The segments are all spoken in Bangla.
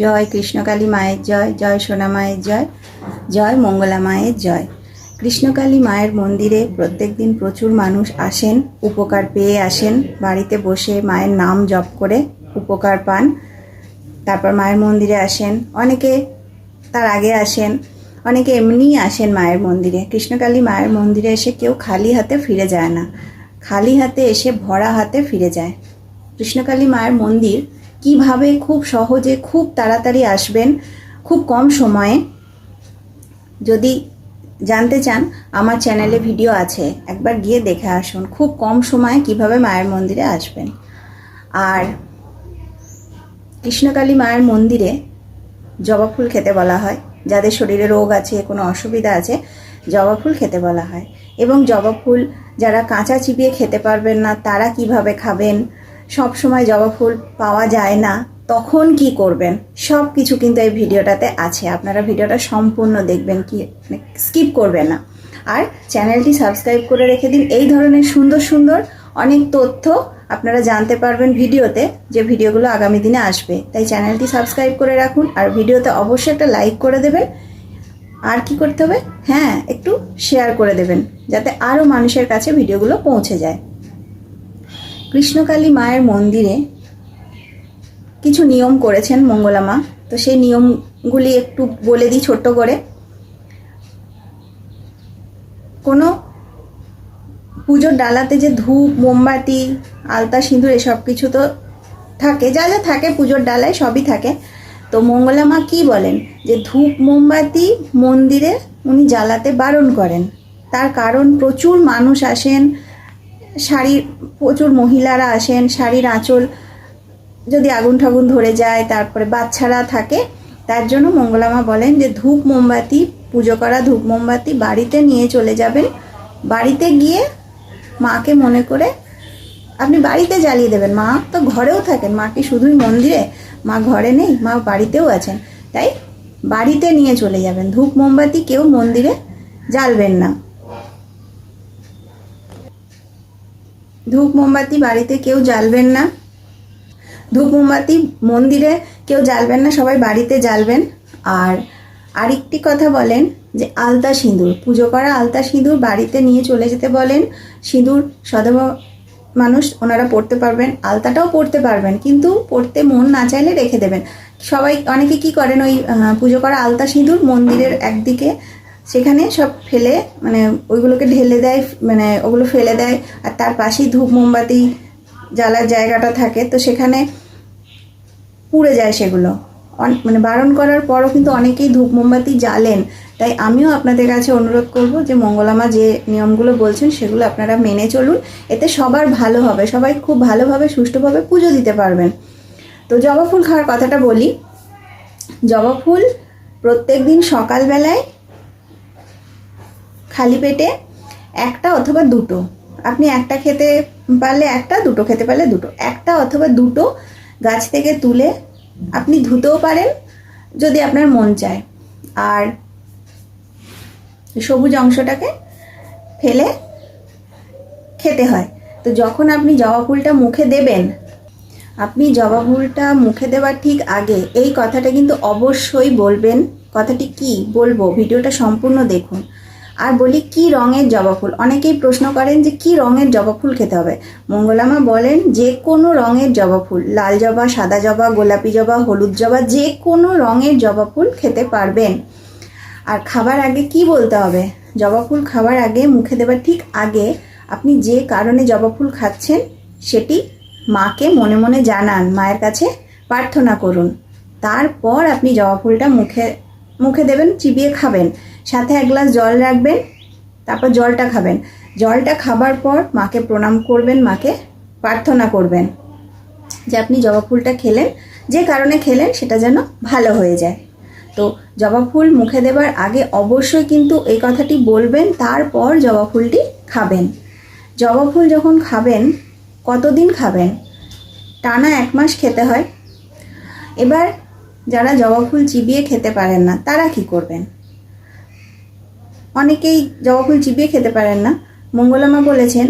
জয় কৃষ্ণকালী মায়ের জয় জয় সোনা মায়ের জয় জয় মঙ্গলা মায়ের জয়। কৃষ্ণকালী মায়ের মন্দিরে প্রত্যেকদিন প্রচুর মানুষ আসেন, উপকার পেয়ে আসেন, বাড়িতে বসে মায়ের নাম জপ করে উপকার পান। তারপর মায়ের মন্দিরে আসেন, অনেকে তার আগে আসেন, অনেকে এমনিই আসেন মায়ের মন্দিরে। কৃষ্ণকালী মায়ের মন্দিরে এসে কেউ খালি হাতে ফিরে যায় না। খালি হাতে এসে ভরা হাতে ফিরে যায়। কৃষ্ণকালী মায়ের মন্দির কীভাবে খুব সহজে খুব তাড়াতাড়ি আসবেন, খুব কম সময়ে। যদি জানতে চান, আমার চ্যানেলে ভিডিও আছে, একবার গিয়ে দেখে আসুন, খুব কম সময়ে কীভাবে মায়ের মন্দিরে আসবেন। আর কৃষ্ণকালী মায়ের মন্দিরে জবা ফুল খেতে বলা হয়, যাদের শরীরে রোগ আছে, কোনো অসুবিধা আছে, জবা ফুল খেতে বলা হয়। এবং জবা ফুল যারা কাঁচা চিবিয়ে খেতে পারবেন না, তারা কীভাবে খাবেন সব সময় জবা ফুল পাওয়া যায় না, তখন কি করবেন? সব কিছু কিন্তু এই ভিডিওটাতে আছে। আপনারা ভিডিওটা সম্পূর্ণ দেখবেন কি স্কিপ করবেন না। আর চ্যানেলটি সাবস্ক্রাইব করে রেখে দিন। এই ধরনের সুন্দর সুন্দর অনেক তথ্য আপনারা জানতে পারবেন ভিডিওতে, যে ভিডিওগুলো আগামী দিনে আসবে। তাই চ্যানেলটি সাবস্ক্রাইব করে রাখুন আর ভিডিওতে অবশ্যই একটা লাইক করে দেবেন। আর কি করতে হবে? হ্যাঁ একটু শেয়ার করে দেবেন, যাতে আরও মানুষের কাছে ভিডিওগুলো পৌঁছে যায়। কৃষ্ণকালী মায়ের মন্দিরে কিছু নিয়ম করেছেন মঙ্গলা মা। তো সেই নিয়মগুলি একটু বলে দিই ছোট্ট করে। কোনো পুজোর ডালাতে যে ধূপ, মোমবাতি, আলতা, সিঁদুর এসব কিছু তো থাকে, যা যা থাকে পুজোর ডালায় সবই থাকে। তো মঙ্গলা মা কী বলেন? যে ধূপ, মোমবাতি মন্দিরে উনি জ্বালাতে বারণ করেন। তার কারণ প্রচুর মানুষ আসেন শাড়ির প্রচুর মহিলারা আসেন, শাড়ির আঁচল যদি আগুন ঠাগুন ধরে যায়, তারপরে বাচ্চারা থাকে, তার জন্য মঙ্গলামা বলেন যে ধূপ মোমবাতি, পুজো করা ধূপ মোমবাতি বাড়িতে নিয়ে চলে যাবেন। বাড়িতে গিয়ে মাকে মনে করে, আপনি বাড়িতে জ্বালিয়ে দেবেন, মা তো ঘরেও থাকেন, মা কি শুধুই মন্দিরে? মা ঘরে নেই, মা বাড়িতেও আছেন। তাই বাড়িতে নিয়ে চলে যাবেন, ধূপ মোমবাতি কেউ মন্দিরে জ্বালবেন না। ধূপ মোমবাতি বাড়িতে কেউ জ্বালবেন না। ধূপ মোমবাতি মন্দিরে কেউ জ্বালবেন না, সবাই বাড়িতে জ্বালবেন। আর আরেকটি কথা বলেন যে, আলতা সিঁদুর। পুজো করা আলতা সিঁদুর বাড়িতে নিয়ে চলে যেতে বলেন। সিঁদুর সদবা মানুষ, ওনারা পড়তে পারবেন, আলতাটাও পড়তে পারবেন, কিন্তু পড়তে মন না চাইলে রেখে দেবেন। সবাই, অনেকে কি করেন ওই পুজো করা আলতা সিঁদুর মন্দিরের একদিকে সেখানে সব ফেলে মানে ওইগুলোকে ঢেলে দেয় মানে ওগুলো ফেলে দেয়, আর তার পাশেই ধূপ মোমবাতি জ্বালার জায়গাটা থাকে। তো সেখানে পুড়ে যায় সেগুলো। মানে বারণ করার পরও কিন্তু অনেকেই ধূপ মোমবাতি জ্বালেন। তাই আমিও আপনাদের কাছে অনুরোধ করব যে মঙ্গলামা যে নিয়মগুলো বলছেন সেগুলো আপনারা মেনে চলুন। এতে সবার ভালো হবে। সবাই খুব ভালোভাবে, সুষ্ঠুভাবে পুজো দিতে পারবেন। তো জবা ফুল খাওয়ার কথাটা বলি। জবা ফুল প্রত্যেক দিন সকালবেলায় খালি পেটে একটা অথবা দুটো। আপনি একটা খেতে পারলে একটা, দুটো খেতে পারলে দুটো। একটা অথবা দুটো গাছ থেকে তুলে আপনি ধুতেও পারেন যদি আপনার মন চায়। আর সবুজ অংশটাকে ফেলে খেতে হয়। তো যখন আপনি জবা ফুলটা মুখে দেবেন, আপনি জবা ফুলটা মুখে দেওয়ার ঠিক আগে এই কথাটা কিন্তু অবশ্যই বলবেন। কথাটি কি বলব? ভিডিওটা সম্পূর্ণ দেখুন। আর বলি, কি রঙের জবা ফুল? অনেকেই প্রশ্ন করেন যে, কি রঙের জবা ফুল খেতে হবে? মঙ্গলামা বলেন, যে কোনো রঙের জবা ফুল, লাল জবা, সাদা জবা, গোলাপি জবা, হলুদ জবা, যে কোনো রঙের জবা ফুল খেতে পারবেন। আর খাবার আগে কি বলতে হবে? জবা ফুল খাবার আগে, মুখে দেবার ঠিক আগে আপনি যে কারণে জবা ফুল খাচ্ছেন, সেটি মাকে মনে মনে জানান, মায়ের কাছে প্রার্থনা করুন। তারপর আপনি জবা ফুলটা মুখে মুখে দেবেন, চিবিয়ে খাবেন। সাথে এক গ্লাস জল রাখবেন, তারপর জলটা খাবেন। জলটা খাবার পর মাকে প্রণাম করবেন, মাকে প্রার্থনা করবেন যে আপনি জবা ফুলটা খেলেন, যে কারণে খেলেন সেটা যেন ভালো হয়ে যায়। তো জবা ফুল মুখে দেবার আগে অবশ্যই কিন্তু এই কথাটি বলবেন, তারপর জবা ফুলটি খাবেন। জবা ফুল যখন খাবেন, কতদিন খাবেন? টানা এক মাস খেতে হয়। এবার যারা জবা ফুল চিবিয়ে খেতে পারেন না, তারা কি করবেন? অনেকেই জবা ফুল চিবিয়ে খেতে পারেন না। মঙ্গলামা বলেছেন,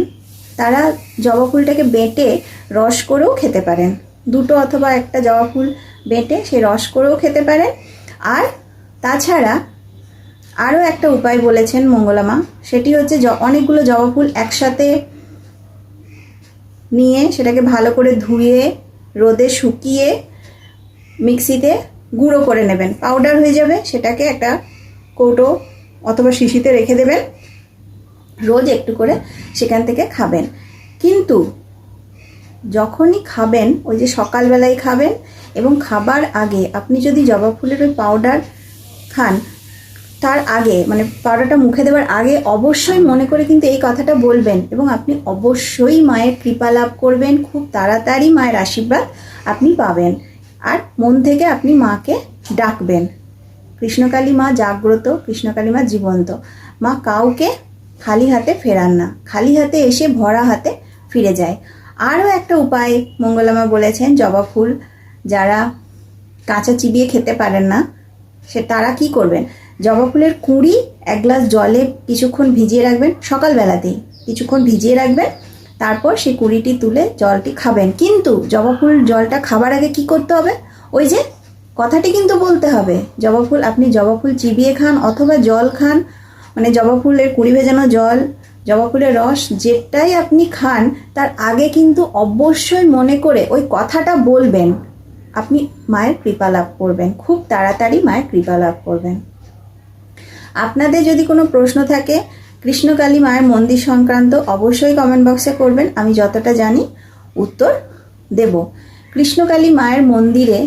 তারা জবা ফুলটাকে বেটে রস করেও খেতে পারেন। দুটো অথবা একটা জবা ফুল বেটে সে রস করেও খেতে পারেন। আর তাছাড়া আরও একটা উপায় বলেছেন মঙ্গলামা, সেটি হচ্ছে অনেকগুলো জবা ফুল একসাথে নিয়ে সেটাকে ভালো করে ধুয়ে, রোদে শুকিয়ে মিক্সিতে গুঁড়ো করে নেবেন। পাউডার হয়ে যাবে, সেটাকে একটা কৌটো অথবা শিশিতে রেখে দেবেন। রোজ একটু করে সেখান থেকে খাবেন। কিন্তু যখনই খাবেন, ওই যে সকালবেলায় খাবেন এবং খাবার আগে আপনি যদি জবা ফুলের ওই পাউডার খান, তার আগে মানে পাউডারটা মুখে দেওয়ার আগে অবশ্যই মনে করে কিন্তু এই কথাটা বলবেন এবং আপনি অবশ্যই মায়ের কৃপা লাভ করবেন, খুব তাড়াতাড়ি মায়ের আশীর্বাদ আপনি পাবেন। আর মন থেকে আপনি মাকে ডাকবেন। কৃষ্ণকালী মা জাগ্রত, কৃষ্ণকালী মা জীবন্ত। মা কাউকে খালি হাতে ফেরান না। খালি হাতে এসে ভরা হাতে ফিরে যায়। আরও একটা উপায় মঙ্গলামা বলেছেন, জবা ফুল যারা কাঁচা চিবিয়ে খেতে পারেন না, সে তারা কি করবেন? জবা ফুলের কুঁড়ি এক গ্লাস জলে কিছুক্ষণ ভিজিয়ে রাখবেন, সকালবেলাতেই কিছুক্ষণ ভিজিয়ে রাখবেন, তারপর সেই কুঁড়িটি তুলে জলটি খাবেন। কিন্তু জবা ফুল জলটা খাবার আগে কি করতে হবে? ওই যে কথাটি কিন্তু বলতে হবে, জবা ফুল, আপনি জবা ফুল চিবিয়ে খান অথবা জল খান মানে জবা ফুলের কুড়ি ভেজানো জল, জবা ফুলের রস, যেটাই আপনি খান, তার আগে কিন্তু অবশ্যই মনে করে ওই কথাটা বলবেন। আপনি মায়ের কৃপা লাভ করবেন, খুব তাড়াতাড়ি মায়ের কৃপা লাভ করবেন। আপনাদের যদি কোনো প্রশ্ন থাকে, কৃষ্ণকালী মায়ের মন্দির সংক্রান্ত অবশ্যই কমেন্ট বক্সে করবেন, আমি যতটা জানি উত্তর দেব। কৃষ্ণকালী মায়ের মন্দিরে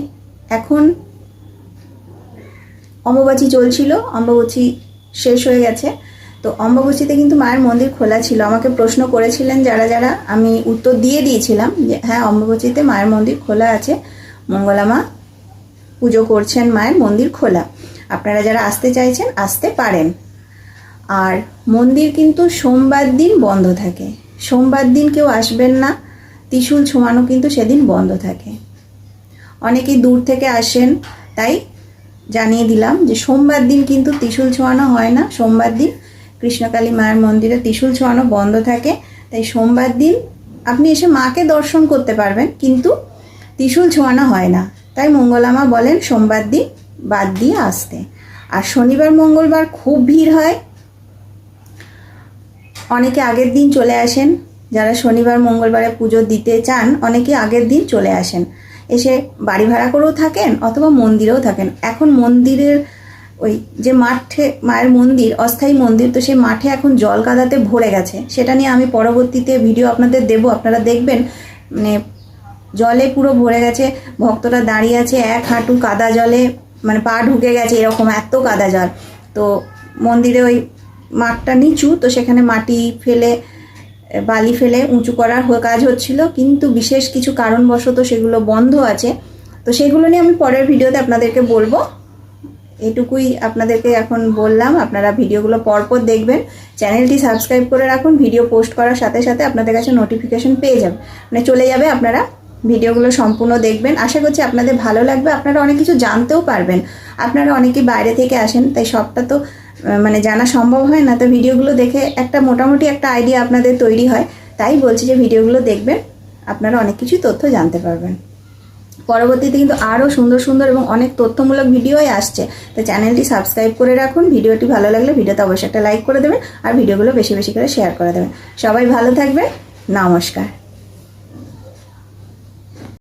এখন অম্বুবাচী চলছিল, অম্বুবাচী শেষ হয়ে গেছে। তো অম্বুবাচীতে কিন্তু মায়ের মন্দির খোলা ছিল। আমাকে প্রশ্ন করেছিলেন যারা যারা, আমি উত্তর দিয়ে দিয়েছিলাম যে হ্যাঁ অম্বুবাচীতে মায়ের মন্দির খোলা আছে। মঙ্গলামা পুজো করছেন, মায়ের মন্দির খোলা। আপনারা যারা আসতে চাইছেন, আসতে পারেন। আর মন্দির কিন্তু সোমবার দিন বন্ধ থাকে। সোমবার দিন কেউ আসবেন না। ত্রিশূল ছোঁয়ানো কিন্তু সেদিন বন্ধ থাকে। অনেকেই দূর থেকে আসেন, তাই জানিয়ে দিলাম যে সোমবার দিন কিন্তু ত্রিশূল ছোঁয়ানো হয় না। সোমবার দিন কৃষ্ণকালী মায়ের মন্দিরে ত্রিশূল ছোঁয়ানো বন্ধ থাকে। তাই সোমবার দিন আপনি এসে মাকে দর্শন করতে পারবেন, কিন্তু ত্রিশূল ছোঁয়ানো হয় না। তাই মঙ্গলামা বলেন, সোমবার দিন বাদ দিয়ে আসতে। আর শনিবার, মঙ্গলবার খুব ভিড় হয়। অনেকে আগের দিন চলে আসেন। যারা শনিবার, মঙ্গলবারে পুজো দিতে চান, অনেকে আগের দিন চলে আসেন। এসে বাড়ি ভাড়া করেও থাকেন অথবা মন্দিরেও থাকেন। এখন মন্দিরের ওই যে মাঠে, মায়ের মন্দির, অস্থায়ী মন্দির, তো সেই মাঠে এখন জল কাদাতে ভরে গেছে। সেটা নিয়ে আমি পরবর্তীতে ভিডিও আপনাদের দেব। আপনারা দেখবেন মানে জলে পুরো ভরে গেছে, ভক্তরা দাঁড়িয়ে আছে, এক হাঁটু কাদা জলে মানে পা ঢুকে গেছে এরকম, এত কাদা জল। তো মন্দিরে ওই মাঠটা নিচু, তো সেখানে মাটি ফেলে বালি ফেলে উঁচু করার কাজ হচ্ছিল, কিন্তু বিশেষ কিছু কারণবশত সেগুলো বন্ধ আছে। তো সেগুলো নিয়ে আমি পরের ভিডিওতে আপনাদেরকে বলব। এটুকুই আপনাদেরকে এখন বললাম, আপনারা ভিডিওগুলো পরপর দেখবেন। চ্যানেলটি সাবস্ক্রাইব করে রাখুন, ভিডিও পোস্ট করার সাথে সাথে আপনাদের কাছে নোটিফিকেশন পেয়ে যাবে মানে চলে যাবে আপনারা ভিডিওগুলো সম্পূর্ণ দেখবেন। আশা করছি আপনাদের ভালো লাগবে, আপনারা অনেক কিছু জানতেও পারবেন। আপনারা অনেকে বাইরে থেকে আসেন, তাই সবটা তো মানে জানা সম্ভব হয় না, তো ভিডিওগুলো দেখে একটা মোটামুটি একটা আইডিয়া আপনাদের তৈরি হয়। তাই বলছি যে ভিডিওগুলো দেখবেন, আপনারা অনেক কিছু তথ্য জানতে পারবেন। পরবর্তীতে কিন্তু আরও সুন্দর সুন্দর এবং অনেক তথ্যমূলক ভিডিওই আসছে। তো চ্যানেলটি সাবস্ক্রাইব করে রাখুন, ভিডিওটি ভালো লাগলে ভিডিওতে অবশ্যই একটা লাইক করে দেবেন, আর ভিডিওগুলো বেশি বেশি করে শেয়ার করে দেবেন। সবাই ভালো থাকবেন, নমস্কার।